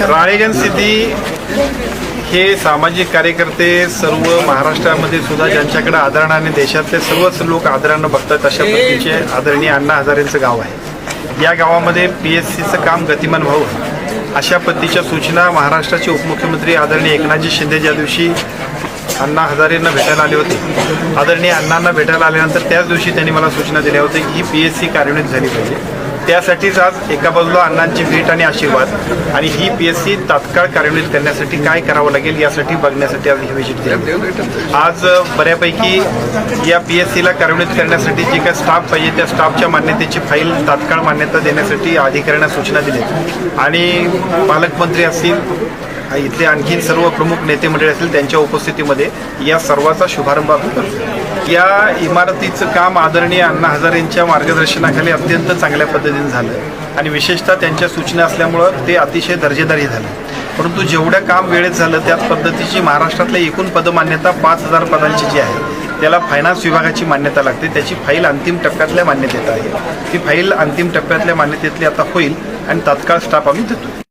राळेगण सिद्धी हे सामाजिक कार्यकर्ते सर्व महाराष्ट्रामध्ये सुद्धा ज्यांच्याकडे आदरणाने देशातले सर्वच लोक आदरानं बघतात अशा पद्धतीचे आदरणीय अण्णा हजारेंचं गाव आहे. या गावामध्ये पी एस सीचं काम गतिमान व्हावं अशा पद्धतीच्या सूचना महाराष्ट्राचे उपमुख्यमंत्री आदरणीय एकनाथजी शिंदे ज्या दिवशी अण्णा हजारेंना भेटायला आले होते आदरणीय अण्णांना भेटायला आल्यानंतर त्याच दिवशी त्यांनी मला सूचना दिल्या होत्या की ही पी एस सी कार्यान्वित झाली पाहिजे. त्यासाठीच आज एका बाजूला अण्णांची भेट आणि आशीर्वाद आणि ही पी एस सी तात्काळ कार्यान्वित करण्यासाठी काय करावं लागेल यासाठी बघण्यासाठी आज ही व्हिजिट केली. आज बऱ्यापैकी या पी एस सीला कार्यान्वित करण्यासाठी जे काय स्टाफ पाहिजे त्या स्टाफच्या मान्यतेची फाईल तात्काळ मान्यता देण्यासाठी अधिकाऱ्यांना सूचना दिल्या. आणि पालकमंत्री असतील इथले आणखी सर्व प्रमुख नेते मंडळी असतील त्यांच्या उपस्थितीमध्ये या सर्वाचा शुभारंभ आपण करतो. या इमारतीचं काम आदरणीय अण्णा हजारेंच्या मार्गदर्शनाखाली अत्यंत चांगल्या पद्धतीने झालं. आणि विशेषतः त्यांच्या सूचना असल्यामुळं ते अतिशय दर्जेदारी झालं. परंतु जेवढं काम वेळेत झालं त्याच पद्धतीची महाराष्ट्रातल्या एकूण पदमान्यता पाच हजार पदांची जी आहे त्याला फायनान्स विभागाची मान्यता लागते. त्याची फाईल अंतिम टप्प्यातल्या मान्यतेत आहे. ती फाईल अंतिम टप्प्यातल्या मान्यतेतली आता होईल आणि तात्काळ स्टाफ आम्ही देतो.